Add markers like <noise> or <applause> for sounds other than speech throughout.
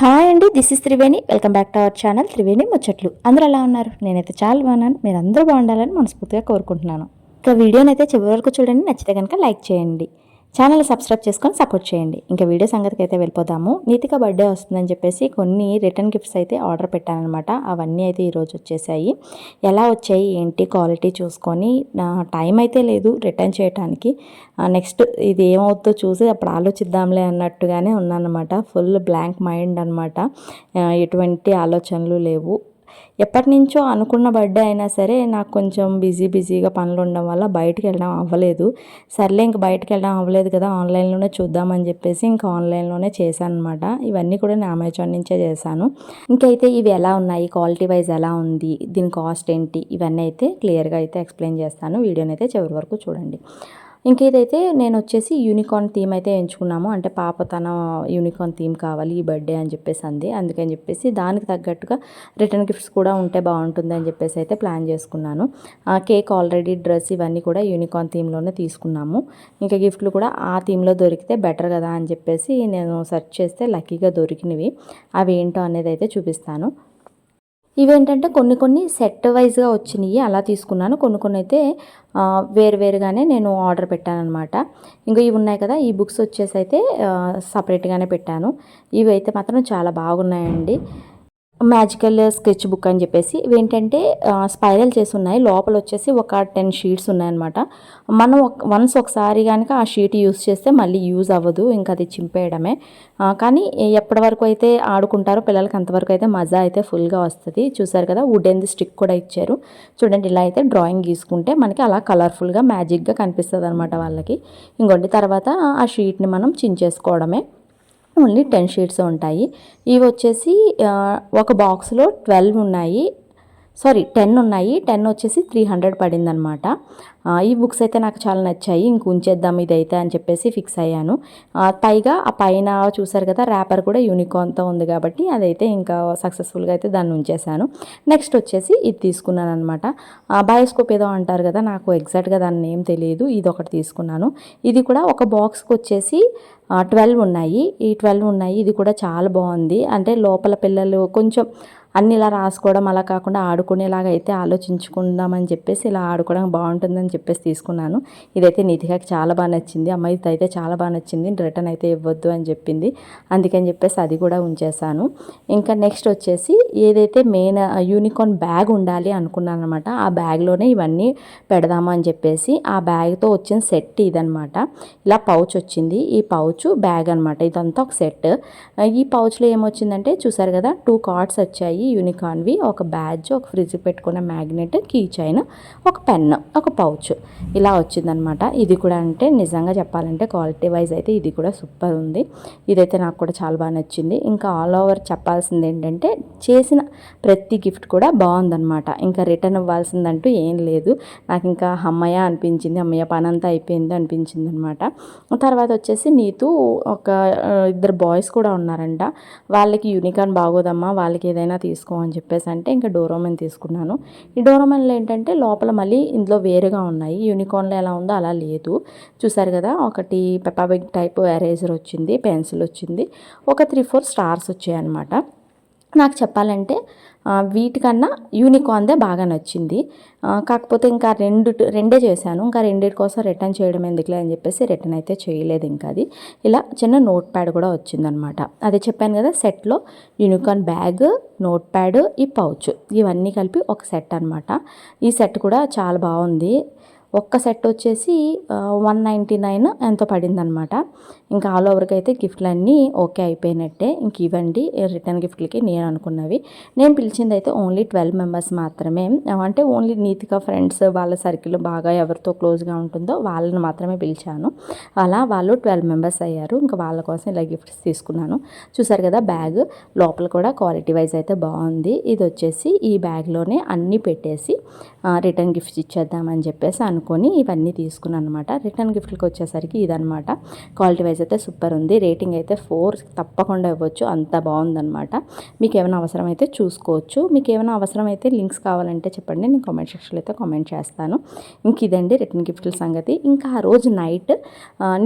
Hi అండి this is Triveni. Welcome back to our channel Triveni ముచ్చట్లు. అందరూ ఎలా ఉన్నారు? నేనైతే చాలా బాగున్నాను. మీరు అందరూ బాగుండాలని మనస్ఫూర్తిగా కోరుకుంటున్నాను. ఇక వీడియోనైతే చివరి వరకు చూడండి. నచ్చితే కనుక లైక్ చేయండి. ఛానల్ సబ్స్క్రైబ్ చేసుకొని సపోర్ట్ చేయండి. ఇంకా వీడియో సంగతికి అయితే వెళ్ళిపోదాము. నీతిక బర్త్డే వస్తుందని చెప్పేసి కొన్ని రిటర్న్ గిఫ్ట్స్ అయితే ఆర్డర్ పెట్టానమాట అవన్నీ అయితే ఈరోజు వచ్చేసాయి. ఎలా వచ్చాయి? ఏంటి? క్వాలిటీ చూసుకొని. నా టైం అయితే లేదు రిటర్న్ చేయడానికి నెక్స్ట్ ఇది ఏమవుతుందో చూసి అప్పుడు ఆలోచిద్దాంలే అన్నట్టుగానే ఉన్నానమాట ఫుల్ బ్లాంక్ మైండ్ అనమాట ఎటువంటి ఆలోచనలు లేవు. ఎప్పటి నుంచో అనుకున్న బర్త్డే అయినా సరే నాకు కొంచెం బిజీ బిజీగా పనులు ఉండడం వల్ల బయటికి వెళ్ళడం అవ్వలేదు. సర్లే ఇంక బయటికి వెళ్ళడం అవ్వలేదు కదా ఆన్లైన్లోనే చూద్దామని చెప్పేసి ఇంకా ఆన్లైన్లోనే చేశాను అనమాట ఇవన్నీ కూడా నేను అమెజాన్ నుంచే చేశాను. ఇంకైతే ఇవి ఎలా ఉన్నాయి క్వాలిటీ వైజ్ ఎలా ఉంది దీని కాస్ట్ ఏంటి ఇవన్నీ అయితే క్లియర్గా అయితే ఎక్స్ప్లెయిన్ చేస్తాను. వీడియోని అయితే చివరి వరకు చూడండి. ఇంక ఇదైతే నేను వచ్చేసి యూనికార్న్ థీమ్ అయితే ఎంచుకున్నాము అంటే పాప తన యూనికార్న్ థీమ్ కావాలి ఈ బర్త్డే అని చెప్పేసి అంది. అందుకని చెప్పేసి దానికి తగ్గట్టుగా రిటర్న్ గిఫ్ట్స్ కూడా ఉంటే బాగుంటుంది అని చెప్పేసి అయితే ప్లాన్ చేసుకున్నాను. ఆ కేక్ ఆల్రెడీ డ్రెస్ ఇవన్నీ కూడా యూనికార్న్ థీమ్లోనే తీసుకున్నాము. ఇంకా గిఫ్ట్లు కూడా ఆ థీమ్లో దొరికితే బెటర్ కదా అని చెప్పేసి నేను సెర్చ్ చేస్తే లక్కీగా దొరికినవి. అవి ఏంటో అనేది అయితే చూపిస్తాను. ఇవేంటంటే కొన్ని కొన్ని సెట్ వైజ్గా వచ్చినాయి అలా తీసుకున్నాను. కొన్ని కొన్ని అయితే వేరు వేరుగానే నేను ఆర్డర్ పెట్టాను అనమాట ఇంకా ఇవి ఉన్నాయి కదా ఈ బుక్స్ వచ్చేసి అయితే సపరేట్గానే పెట్టాను. ఇవి అయితే మాత్రం చాలా బాగున్నాయండి. మ్యాజికల్ స్కెచ్ బుక్ అని చెప్పేసి ఇవేంటంటే స్పైరల్ చేసి ఉన్నాయి. లోపల వచ్చేసి ఒక టెన్ షీట్స్ ఉన్నాయన్నమాట. మనం వన్స్ ఒకసారి కనుక ఆ షీట్ యూస్ చేస్తే మళ్ళీ యూజ్ అవ్వదు. ఇంకా అది చింపేయడమే. కానీ ఎప్పటి వరకు అయితే ఆడుకుంటారో పిల్లలకి అంతవరకు అయితే మజా అయితే ఫుల్గా వస్తుంది. చూసారు కదా వుడెన్ది స్టిక్ కూడా ఇచ్చారు. చూడండి ఇలా అయితే డ్రాయింగ్ గీసుకుంటే మనకి అలా కలర్ఫుల్గా మ్యాజిక్గా కనిపిస్తుంది అనమాట వాళ్ళకి. ఇంకోటి తర్వాత ఆ షీట్ని మనం చించేసుకోవడమే. ఓన్లీ టెన్ షీట్స్ ఉంటాయి. ఇవి వచ్చేసి ఒక బాక్స్లో ట్వెల్వ్ ఉన్నాయి. సారీ టెన్ ఉన్నాయి. టెన్ వచ్చేసి త్రీ హండ్రెడ్ పడిందనమాట. ఈ బుక్స్ అయితే నాకు చాలా నచ్చాయి. ఇంక ఉంచేద్దాం ఇదైతే అని చెప్పేసి ఫిక్స్ అయ్యాను. పైగా ఆ పైన చూసారు కదా ర్యాపర్ కూడా యూనికార్న్తో ఉంది కాబట్టి అదైతే ఇంకా సక్సెస్ఫుల్గా అయితే దాన్ని ఉంచేశాను. నెక్స్ట్ వచ్చేసి ఇది తీసుకున్నాను అనమాట బయోస్కోప్ ఏదో అంటారు కదా నాకు ఎగ్జాక్ట్గా దాన్ని ఏం తెలియదు. ఇది ఒకటి తీసుకున్నాను. ఇది కూడా ఒక బాక్స్కి వచ్చేసి ట్వెల్వ్ ఉన్నాయి. ఈ ట్వెల్వ్ ఉన్నాయి. ఇది కూడా చాలా బాగుంది. అంటే లోపల పిల్లలు కొంచెం అన్ని ఇలా రాసుకోవడం అలా కాకుండా ఆడుకునేలాగా అయితే ఆలోచించుకుందామని చెప్పేసి ఇలా ఆడుకోవడం బాగుంటుందని చెప్పేసి తీసుకున్నాను. ఇదైతే నిధిగాకి చాలా బాగా నచ్చింది. అమ్మాయి అయితే చాలా బాగా నచ్చింది. రిటర్న్ అయితే ఇవ్వద్దు అని చెప్పింది. అందుకని చెప్పేసి అది కూడా ఉంచేసాను ఇంకా నెక్స్ట్ వచ్చేసి ఏదైతే మెయిన్ యూనికార్న్ బ్యాగ్ ఉండాలి అనుకున్నాను అనమాట ఆ బ్యాగ్లోనే ఇవన్నీ పెడదామా అని చెప్పేసి ఆ బ్యాగ్తో వచ్చిన సెట్ ఇదనమాట. ఇలా పౌచ్ వచ్చింది. ఈ పౌచ్ బ్యాగ్ అనమాట. ఇదంతా ఒక సెట్. ఈ పౌచ్లో ఏమొచ్చిందంటే చూసారు కదా టూ కార్డ్స్ వచ్చాయి యూనికార్న్వి. ఒక బ్యాడ్జ్ ఒక ఫ్రిడ్జ్ పెట్టుకున్న మ్యాగ్నెట్ కీ చైన్ ఒక పెన్ ఒక పౌచ్. ఇలా వచ్చిందనమాట. ఇది కూడా అంటే నిజంగా చెప్పాలంటే క్వాలిటీ వైజ్ అయితే ఇది కూడా సూపర్ ఉంది. ఇదైతే నాకు కూడా చాలా బాగా నచ్చింది. ఇంకా ఆల్ ఓవర్ చెప్పాల్సింది ఏంటంటే చేసిన ప్రతి గిఫ్ట్ కూడా బాగుందనమాట. ఇంకా రిటర్న్ ఇవ్వాల్సిందంటూ ఏం లేదు. నాకు ఇంకా అమ్మయ్య అనిపించింది అమ్మయ్య పని అంతా అయిపోయింది అనిపించింది అనమాట తర్వాత వచ్చేసి నీతు ఒక ఇద్దరు బాయ్స్ కూడా ఉన్నారంట. వాళ్ళకి యూనికార్న్ బాగోదమ్మా వాళ్ళకి ఏదైనా తీసుకో అని చెప్పేసి అంటే ఇంకా డోరోమెన్ తీసుకున్నాను. ఈ డోరోమెన్లో ఏంటంటే లోపల మళ్ళీ ఇందులో వేరుగా ఉన్నాయి. యూనికార్న్లో ఎలా ఉందో అలా లేదు. చూసారు కదా ఒకటి పెపాబిగ్ టైప్ ఎరేజర్ వచ్చింది పెన్సిల్ వచ్చింది. ఒక త్రీ ఫోర్ స్టార్స్ వచ్చాయన్నమాట. నాకు చెప్పాలంటే వీటికన్నా యూనికాన్దే బాగా నచ్చింది. కాకపోతే ఇంకా రెండు రెండే చేశాను. ఇంకా రెండింటి కోసం రిటర్న్ చేయడం ఎందుకులే అని చెప్పేసి రిటర్న్ అయితే చేయలేదు ఇంకా అది. ఇలా చిన్న నోట్ ప్యాడ్ కూడా వచ్చిందనమాట. అదే చెప్పాను కదా సెట్లో యూనికాన్ బ్యాగ్ నోట్ ప్యాడ్ ఈ పౌచ్ ఇవన్నీ కలిపి ఒక సెట్ అనమాట. ఈ సెట్ కూడా చాలా బాగుంది. ఒక్క సెట్ వచ్చేసి వన్ నైంటీ నైన్ ఎంతో పడిందనమాట ఇంకా ఆల్ ఓవర్కి అయితే గిఫ్ట్లు అన్నీ ఓకే అయిపోయినట్టే. ఇంక ఇవ్వండి రిటర్న్ గిఫ్ట్లకి నేను అనుకున్నవి. నేను పిలిచింది అయితే ఓన్లీ ట్వెల్వ్ మెంబర్స్ మాత్రమే అంటే ఓన్లీ నీతిగా ఫ్రెండ్స్ వాళ్ళ సర్కిల్ బాగా ఎవరితో క్లోజ్గా ఉంటుందో వాళ్ళని మాత్రమే పిలిచాను. అలా వాళ్ళు ట్వెల్వ్ మెంబర్స్ అయ్యారు. ఇంకా వాళ్ళ కోసం ఇలా గిఫ్ట్స్ తీసుకున్నాను. చూసారు కదా బ్యాగ్ లోపల కూడా క్వాలిటీ వైజ్ అయితే బాగుంది. ఇది వచ్చేసి ఈ బ్యాగ్లోనే అన్నీ పెట్టేసి రిటర్న్ గిఫ్ట్స్ ఇచ్చేద్దామని చెప్పేసి అనుకున్నాను. అనుకొని ఇవన్నీ తీసుకున్నాను అనమాట రిటర్న్ గిఫ్ట్కి వచ్చేసరికి ఇదనమాట క్వాలిటీ వైజ్ అయితే సూపర్ ఉంది. రేటింగ్ అయితే ఫోర్ తప్పకుండా ఇవ్వచ్చు. అంత బాగుందన్నమాట. మీకు ఏమైనా అవసరం అయితే చూసుకోవచ్చు. మీకు ఏమైనా అవసరం అయితే లింక్స్ కావాలంటే చెప్పండి. నేను కామెంట్ సెక్షన్లో అయితే కామెంట్ చేస్తాను. ఇంక ఇదండి రిటర్న్ గిఫ్ట్ల సంగతి. ఇంకా ఆ రోజు నైట్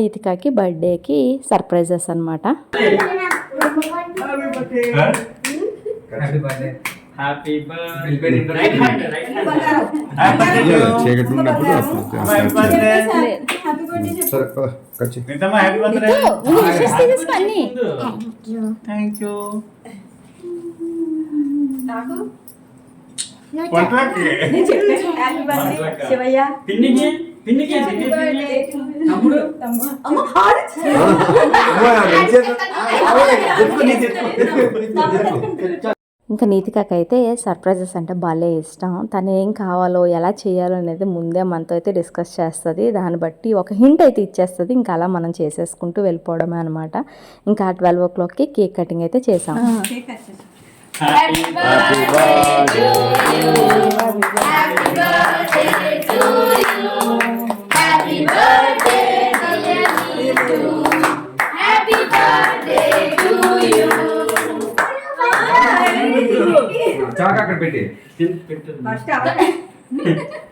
నీతికాకి బర్త్డేకి సర్ప్రైజెస్ అనమాట happy birthday happy Happy birthday చీకటి ఉన్నప్పుడు సరే కచ్చి థ్యాంక్ యూ పొట్లకి శివయ్య. పిన్నికి పిన్నికి పిన్ని పిన్ని తమ్ముడు ఇంకా నీతికకైతే అయితే సర్ప్రైజెస్ అంటే భలే ఇష్టం. తను ఏం కావాలో ఎలా చేయాలో అనేది ముందే మనతో అయితే డిస్కస్ చేస్తుంది. దాన్ని బట్టి ఒక హింట్ అయితే ఇచ్చేస్తుంది. ఇంకా అలా మనం చేసేసుకుంటూ వెళ్ళిపోవడమే అనమాట ఇంకా ట్వెల్వ్ ఓ క్లాక్కి కేక్ కటింగ్ అయితే చేసాం. హ్యాపీ అక్కడ పెట్టి.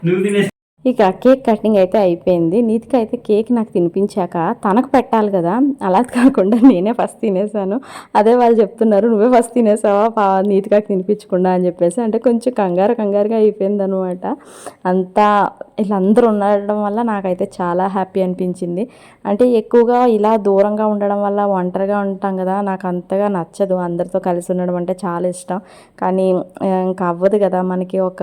నువ్వు తినేసి ఇక కేక్ కటింగ్ అయితే అయిపోయింది. నీతికి అయితే కేక్ నాకు తినిపించాక తనకు పెట్టాలి కదా. అలా <laughs> కాకుండా నేనే ఫస్ట్ తినేసాను. అదే వాళ్ళు చెప్తున్నారు నువ్వే ఫస్ట్ తినేసావా? పా నీతికాకి తినిపించకుండా అని చెప్పేసి. అంటే కొంచెం కంగారు కంగారుగా అయిపోయింది అనమాట అంతా వీళ్ళందరూ ఉండడం వల్ల నాకైతే చాలా హ్యాపీ అనిపించింది. అంటే ఎక్కువగా ఇలా దూరంగా ఉండడం వల్ల ఒంటరిగా ఉంటాం కదా. నాకు అంతగా నచ్చదు. అందరితో కలిసి ఉండడం అంటే చాలా ఇష్టం. కానీ ఇంకా అవ్వదు కదా. మనకి ఒక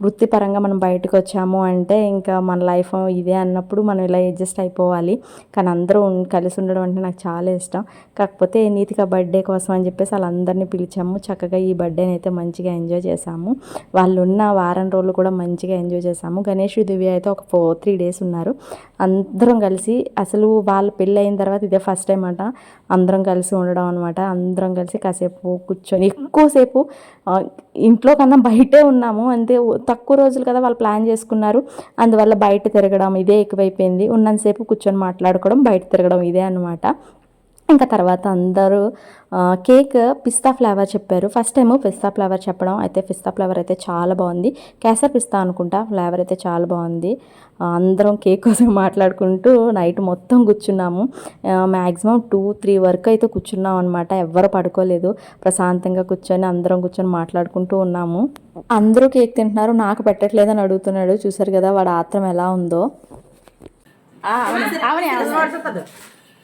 వృత్తిపరంగా మనం బయటకు వచ్చాము అంటే ఇంకా మన లైఫ్ ఇదే అన్నప్పుడు మనం ఇలా అడ్జస్ట్ అయిపోవాలి. కానీ అందరూ కలిసి ఉండడం అంటే నాకు చాలా ఇష్టం. కాకపోతే నీతిగా బర్త్డే కోసం అని చెప్పేసి వాళ్ళందరినీ పిలిచాము. చక్కగా ఈ బర్త్డేని అయితే మంచిగా ఎంజాయ్ చేసాము వాళ్ళు ఉన్న వారం రోజులు కూడా మంచిగా ఎంజాయ్ చేసాము గణేష్ దివ్య అయితే ఒక ఫోర్ త్రీ డేస్ ఉన్నారు. అందరం కలిసి అసలు వాళ్ళ పెళ్ళి అయిన తర్వాత ఇదే ఫస్ట్ టైం అంట. అందరం కలిసి ఉండడం అనమాట అందరం కలిసి కాసేపు కూర్చొని ఎక్కువసేపు ఇంట్లో కన్నా బయటే ఉన్నాము. అంతే తక్కువ రోజులు కదా వాళ్ళు ప్లాన్ చేసుకున్నారు. అందువల్ల బయట తిరగడం ఇదే ఎక్కువైపోయింది. ఉన్నంతసేపు కూర్చొని మాట్లాడుకోవడం బయట తిరగడం ఇదే అనమాట ఇంకా తర్వాత అందరూ కేక్ పిస్తా ఫ్లేవర్ చెప్పారు. ఫస్ట్ టైం పిస్తా ఫ్లేవర్ చెప్పడం అయితే పిస్తా ఫ్లేవర్ అయితే చాలా బాగుంది. కేసర్ పిస్తా అనుకుంటా ఫ్లేవర్ అయితే చాలా బాగుంది. అందరం కేక్ కోసం <laughs> మాట్లాడుకుంటూ నైట్ మొత్తం కూర్చున్నాము. మ్యాక్సిమం టూ త్రీ వరకు అయితే కూర్చున్నాం అనమాట ఎవ్వరు పడుకోలేదు. ప్రశాంతంగా కూర్చొని అందరం కూర్చొని మాట్లాడుకుంటూ ఉన్నాము. అందరూ కేక్ తింటున్నారు. నాకు పెట్టట్లేదని అడుగుతున్నాడు. చూసారు కదా వాడు ఆత్రం ఎలా ఉందో.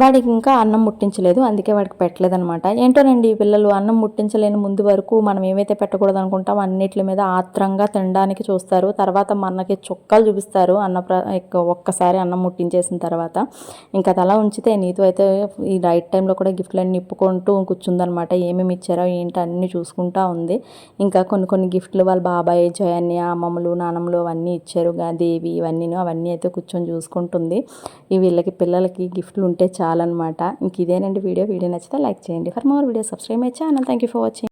వాడికి ఇంకా అన్నం ముట్టించలేదు అందుకే వాడికి పెట్టలేదనమాట ఏంటోనండి ఈ పిల్లలు అన్నం ముట్టించలేని ముందు వరకు మనం ఏమైతే పెట్టకూడదు అనుకుంటాం అన్నిటి మీద ఆత్రంగా తినడానికి చూస్తారు. తర్వాత మనకి చుక్కలు చూపిస్తారు అన్న ఒక్కసారి అన్నం ముట్టించేసిన తర్వాత. ఇంకా అది అలా ఉంచితే నీతో అయితే ఈ రైట్ టైంలో కూడా గిఫ్ట్లన్నీ నిప్పుకుంటూ కూర్చుందనమాట ఏమేమి ఇచ్చారో ఏంటి అన్నీ చూసుకుంటా ఉంది. ఇంకా కొన్ని కొన్ని గిఫ్ట్లు వాళ్ళ బాబాయ్ జయన్య అమ్మమ్మలు నానమ్మలు అవన్నీ ఇచ్చారు. దేవి ఇవన్నీ అవన్నీ అయితే కూర్చొని చూసుకుంటుంది. ఈ వీళ్ళకి పిల్లలకి గిఫ్ట్లు ఉంటే చాలన్నమాట. ఇంక ఇదేనండి వీడియో. వీడియో నచ్చితే లైక్ చేయండి. For more video subscribe my channel. Thank you for watching